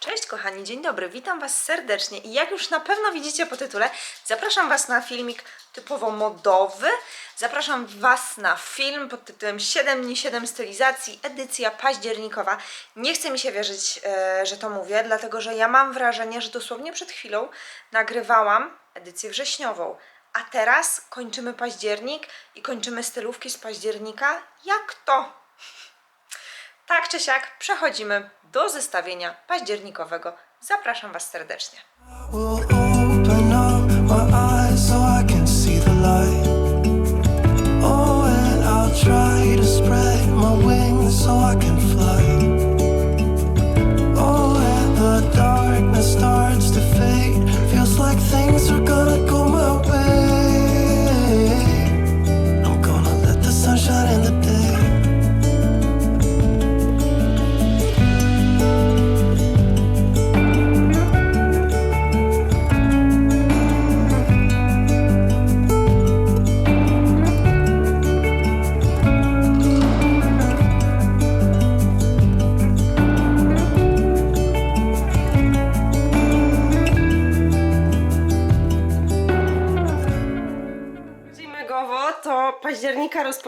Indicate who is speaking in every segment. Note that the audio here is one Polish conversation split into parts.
Speaker 1: Cześć kochani, dzień dobry, witam Was serdecznie i jak już na pewno widzicie po tytule, zapraszam Was na filmik typowo modowy. Zapraszam Was na film pod tytułem 7 dni 7 stylizacji, edycja październikowa. Nie chce mi się wierzyć, e, że to mówię, dlatego że ja mam wrażenie, że dosłownie przed chwilą nagrywałam edycję wrześniową. A teraz kończymy październik i kończymy stylówki z października. Jak to? Tak czy siak, przechodzimy do zestawienia październikowego. Zapraszam Was serdecznie.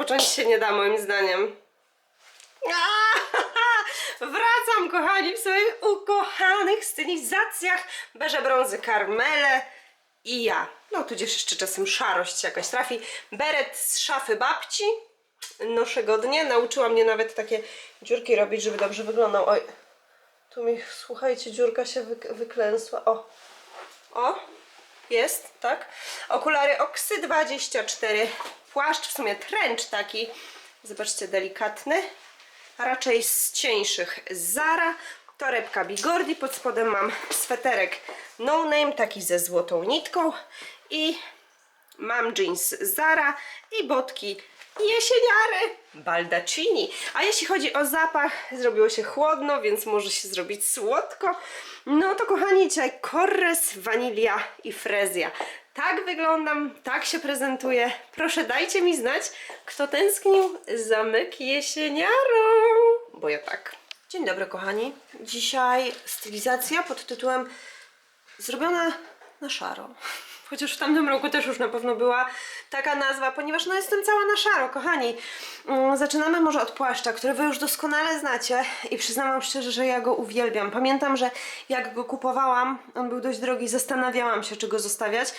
Speaker 2: Rozpocząć się nie da moim zdaniem. Wracam kochani w swoich ukochanych stylizacjach beże brązy karmele i ja. No tudzież jeszcze czasem szarość jakaś trafi. Beret z szafy babci. Noszę go dnie. Nauczyła mnie nawet takie dziurki robić, żeby dobrze wyglądał. Oj, tu mi, słuchajcie, dziurka się wyk- wyklęsła. O, o, jest, tak? Okulary Oksy 24. Płaszcz, w sumie trench taki. Zobaczcie, delikatny. A raczej z cieńszych Zara. Torebka Bigordi. Pod spodem mam sweterek No Name, taki ze złotą nitką. I mam jeans Zara i botki jesieniary Baldacini. A jeśli chodzi o zapach, zrobiło się chłodno, więc może się zrobić słodko. No to kochani, dzisiaj Corres, wanilia i frezja. Tak wyglądam, tak się prezentuję. Proszę dajcie mi znać, kto tęsknił za myk jesieniarą. Bo ja tak. Dzień dobry kochani. Dzisiaj stylizacja pod tytułem zrobiona na szaro. Chociaż w tamtym roku też już na pewno była taka nazwa, ponieważ no jestem cała na szaro, kochani. Mm, Zaczynamy może od płaszcza, który wy już doskonale znacie i przyznam wam szczerze, że ja go uwielbiam. Pamiętam, że jak go kupowałam, on był dość drogi, zastanawiałam się, czy go zostawiać.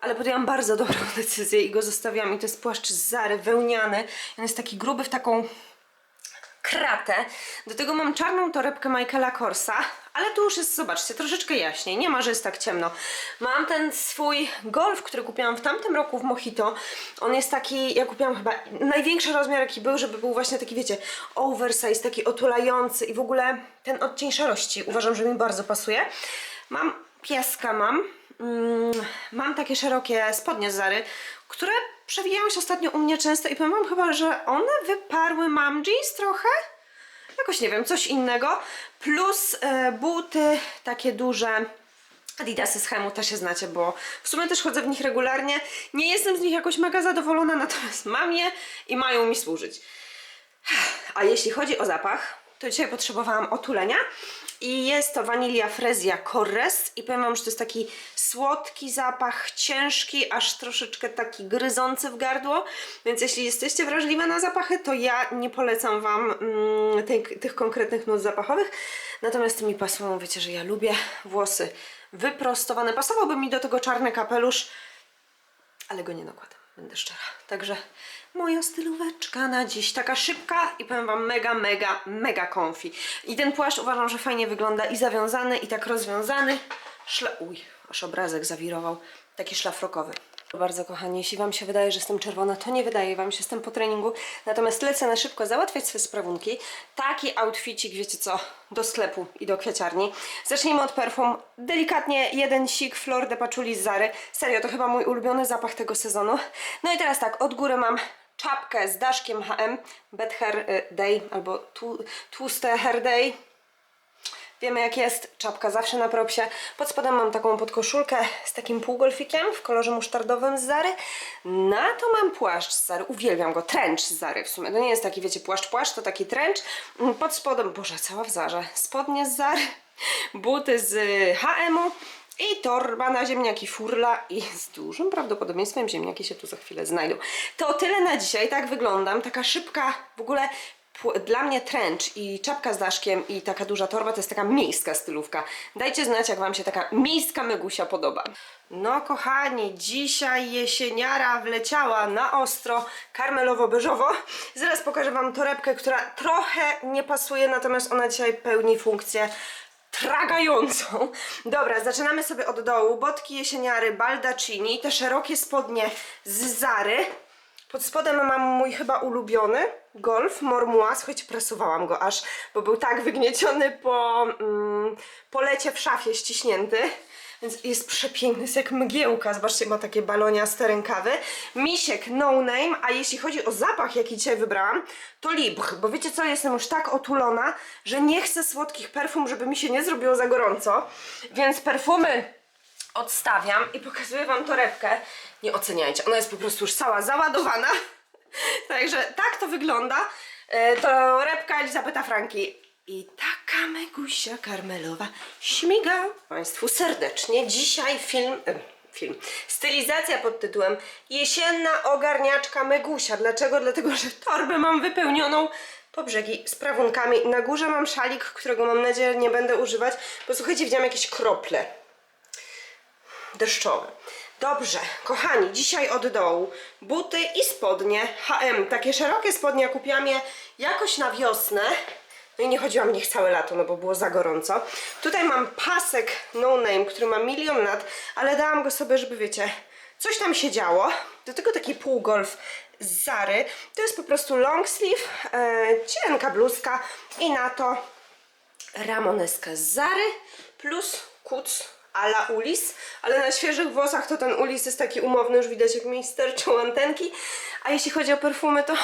Speaker 2: Ale podjęłam bardzo dobrą decyzję i go zostawiam. I to jest płaszcz z Zary, wełniany. On jest taki gruby w taką kratę. Do tego mam czarną torebkę Michaela Korsa, ale tu już jest, zobaczcie, troszeczkę jaśniej. Nie ma, że jest tak ciemno. Mam ten swój golf, który kupiłam w tamtym roku w Mojito. On jest taki, ja kupiłam chyba największy rozmiar jaki był, żeby był właśnie taki, wiecie, oversize, taki otulający i w ogóle ten odcień szarości uważam, że mi bardzo pasuje. Mam pieska, mam. Mm, mam takie szerokie spodnie Zary, które przewijają się ostatnio u mnie często i powiem wam chyba, że one wyparły mam jeans trochę. Jakoś nie wiem, coś innego. Plus e, buty takie duże. Adidasy z Hemu też je znacie, bo w sumie też chodzę w nich regularnie. Nie jestem z nich jakoś mega zadowolona, natomiast mam je i mają mi służyć. A jeśli chodzi o zapach, to dzisiaj potrzebowałam otulenia. I jest to wanilia frezja Corres. I powiem wam, że to jest taki słodki zapach, ciężki, aż troszeczkę taki gryzący w gardło, więc jeśli jesteście wrażliwe na zapachy, to ja nie polecam wam mm, tej, tych konkretnych nut zapachowych, natomiast mi pasują, wiecie, że ja lubię włosy wyprostowane, pasowałby mi do tego czarny kapelusz, ale go nie nakładam, będę szczera. Także moja stylóweczka na dziś, taka szybka i powiem wam mega, mega, mega comfy. I ten płaszcz uważam, że fajnie wygląda i zawiązany i tak rozwiązany. Szla... Uj, aż obrazek zawirował. Taki szlafrokowy. Bardzo kochani, jeśli wam się wydaje, że jestem czerwona, to nie wydaje wam się, jestem po treningu. Natomiast lecę na szybko załatwiać swoje sprawunki. Taki outficik, wiecie co, do sklepu i do kwiaciarni. Zacznijmy od perfum. Delikatnie jeden sik Flor de Patchouli z Zary. Serio, to chyba mój ulubiony zapach tego sezonu. No i teraz tak, od góry mam czapkę z daszkiem H&M Bad Hair y, Day albo tłu- Tłuste Hair Day. Wiemy jak jest, czapka zawsze na propsie. Pod spodem mam taką podkoszulkę z takim półgolfikiem w kolorze musztardowym z Zary. Na to mam płaszcz z Zary, uwielbiam go, trench z Zary w sumie. To nie jest taki, wiecie, płaszcz, płaszcz, to taki trench. Mm, Pod spodem, boże, cała w Zarze. Spodnie z Zary, buty z HM-u i torba na ziemniaki furla i z dużym prawdopodobieństwem ziemniaki się tu za chwilę znajdą. To tyle na dzisiaj, tak wyglądam. Taka szybka, w ogóle dla mnie trench i czapka z daszkiem i taka duża torba to jest taka miejska stylówka. Dajcie znać, jak Wam się taka miejska megusia podoba. No kochani, dzisiaj jesieniara wleciała na ostro, karmelowo-beżowo. Zaraz pokażę Wam torebkę, która trochę nie pasuje, natomiast ona dzisiaj pełni funkcję tragającą. Dobra, zaczynamy sobie od dołu. Botki jesieniary Baldacini, te szerokie spodnie z Zary. Pod spodem mam mój chyba ulubiony Golf Mormua. Słuchajcie, prasowałam go aż, bo był tak wygnieciony po, mm, po lecie w szafie ściśnięty. Więc jest przepiękny, jest jak mgiełka. Zobaczcie, ma takie baloniaste rękawy. Misiek no name, a jeśli chodzi o zapach, jaki dzisiaj wybrałam, to Libr, bo wiecie co, jestem już tak otulona, że nie chcę słodkich perfum, żeby mi się nie zrobiło za gorąco. Więc perfumy odstawiam i pokazuję Wam torebkę. Nie oceniajcie, ona jest po prostu już cała załadowana. Także tak to wygląda. E, Torebka Elizabeta Franki. I taka megusia karmelowa śmiga Państwu serdecznie. Dzisiaj film, film, stylizacja pod tytułem Jesienna ogarniaczka megusia. Dlaczego? Dlatego, że torbę mam wypełnioną po brzegi z prawunkami. Na górze mam szalik, którego mam nadzieję nie będę używać, bo słuchajcie, widziałam jakieś krople deszczowe. Dobrze, kochani, dzisiaj od dołu buty i spodnie H&M. Takie szerokie spodnie, kupiłam je jakoś na wiosnę. No i nie chodziłam w nich całe lato, no bo było za gorąco. Tutaj mam pasek no name, który ma milion lat, ale dałam go sobie, żeby wiecie, coś tam się działo. Do tego taki półgolf z Zary. To jest po prostu long sleeve, e, cienka bluzka i na to ramoneska z Zary plus kuc ala ulis, ale na świeżych włosach to ten ulis jest taki umowny, już widać jak mi sterczą antenki. A jeśli chodzi o perfumy, to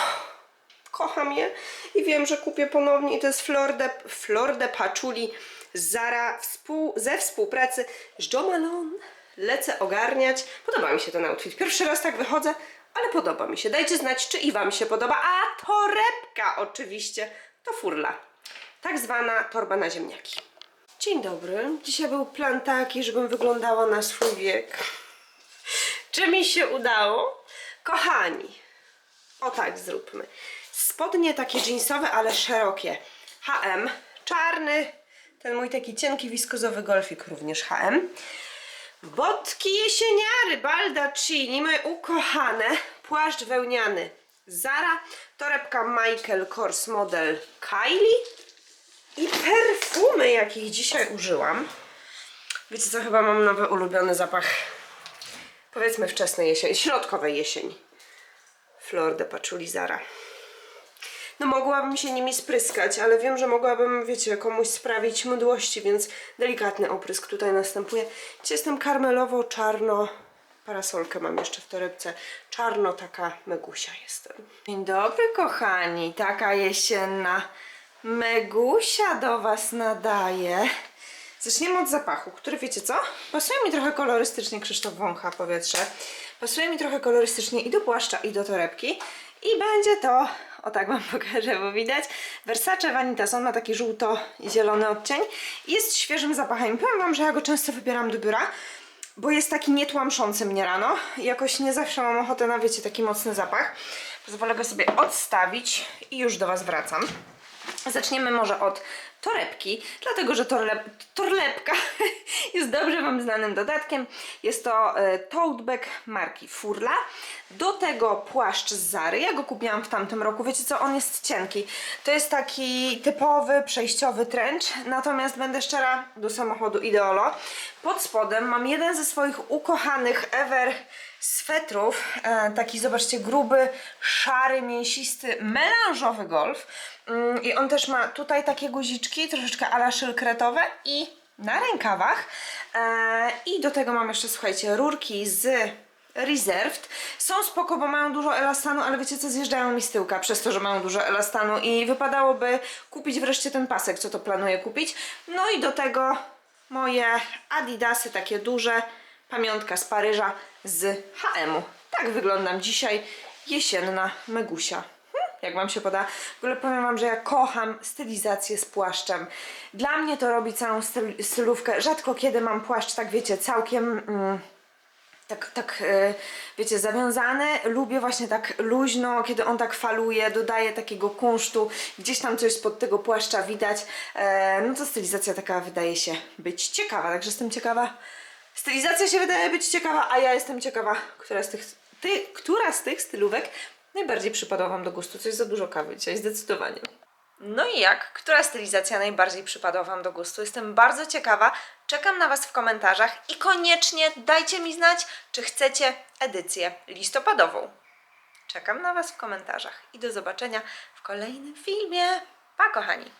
Speaker 2: kocham je i wiem, że kupię ponownie i to jest Flor de, Flor de Patchouli Zara współ, ze współpracy z Jo Malone. Lecę ogarniać. Podoba mi się ten outfit. Pierwszy raz tak wychodzę, ale podoba mi się. Dajcie znać, czy i Wam się podoba. A torebka oczywiście to furla. Tak zwana torba na ziemniaki. Dzień dobry. Dzisiaj był plan taki, żebym wyglądała na swój wiek. Czy mi się udało? Kochani, o tak zróbmy. Spodnie takie jeansowe, ale szerokie. H&M, czarny, ten mój taki cienki wiskozowy golfik również H&M. Botki jesieniary, Baldacini, moje ukochane, płaszcz wełniany Zara, torebka Michael Kors model Kylie i perfumy, jakich dzisiaj użyłam. Wiecie co, chyba mam nowy ulubiony zapach, powiedzmy wczesnej jesień, środkowej jesień. Flor de Patchouli Zara. No mogłabym się nimi spryskać, ale wiem, że mogłabym, wiecie, komuś sprawić mdłości, więc delikatny oprysk tutaj następuje. Dzisiaj jestem karmelowo-czarno, parasolkę mam jeszcze w torebce, czarno taka megusia jestem. Dzień dobry kochani, taka jesienna megusia do Was nadaje. Zaczniemy od zapachu, który wiecie co? Pasuje mi trochę kolorystycznie, Krzysztof wącha powietrze. Pasuje mi trochę kolorystycznie i do płaszcza, i do torebki. I będzie to, o tak wam pokażę, bo widać, Versace Vanitas, on ma taki żółto-zielony odcień. Jest świeżym zapachem. Powiem wam, że ja go często wybieram do biura, bo jest taki nietłamszący mnie rano. I jakoś nie zawsze mam ochotę na, wiecie, taki mocny zapach. Pozwolę go sobie odstawić i już do was wracam. Zaczniemy może od torebki, dlatego że torlep, torlepka znanym dodatkiem. Jest to e, tote bag marki Furla. Do tego płaszcz z Zary. Ja go kupiłam w tamtym roku. Wiecie co, on jest cienki. To jest taki typowy, przejściowy trench. Natomiast będę szczera, do samochodu ideolo. Pod spodem mam jeden ze swoich ukochanych ever swetrów. E, taki, zobaczcie, gruby, szary, mięsisty, melanżowy golf. Mm, I on też ma tutaj takie guziczki, troszeczkę ala szylkretowe i na rękawach. E, I do tego mam jeszcze, słuchajcie, rurki z Reserved. Są spoko, bo mają dużo elastanu, ale wiecie co, zjeżdżają mi z tyłka przez to, że mają dużo elastanu i wypadałoby kupić wreszcie ten pasek, co to planuję kupić. No i do tego moje adidasy takie duże, pamiątka z Paryża z H&M-u. Tak wyglądam dzisiaj, jesienna megusia. Jak Wam się poda. W ogóle powiem Wam, że ja kocham stylizację z płaszczem. Dla mnie to robi całą styl, stylówkę. Rzadko kiedy mam płaszcz, tak wiecie, całkiem... Mm, tak, tak e, wiecie, zawiązany. Lubię właśnie tak luźno, kiedy on tak faluje, dodaje takiego kunsztu, gdzieś tam coś spod tego płaszcza widać. E, no to stylizacja taka wydaje się być ciekawa, także jestem ciekawa. Stylizacja się wydaje być ciekawa, a ja jestem ciekawa, która z tych, ty, która z tych stylówek najbardziej przypadła Wam do gustu. Coś za dużo kawy dzisiaj, zdecydowanie. No i jak? Która stylizacja najbardziej przypadła Wam do gustu? Jestem bardzo ciekawa. Czekam na Was w komentarzach i koniecznie dajcie mi znać, czy chcecie edycję listopadową. Czekam na Was w komentarzach i do zobaczenia w kolejnym filmie. Pa, kochani!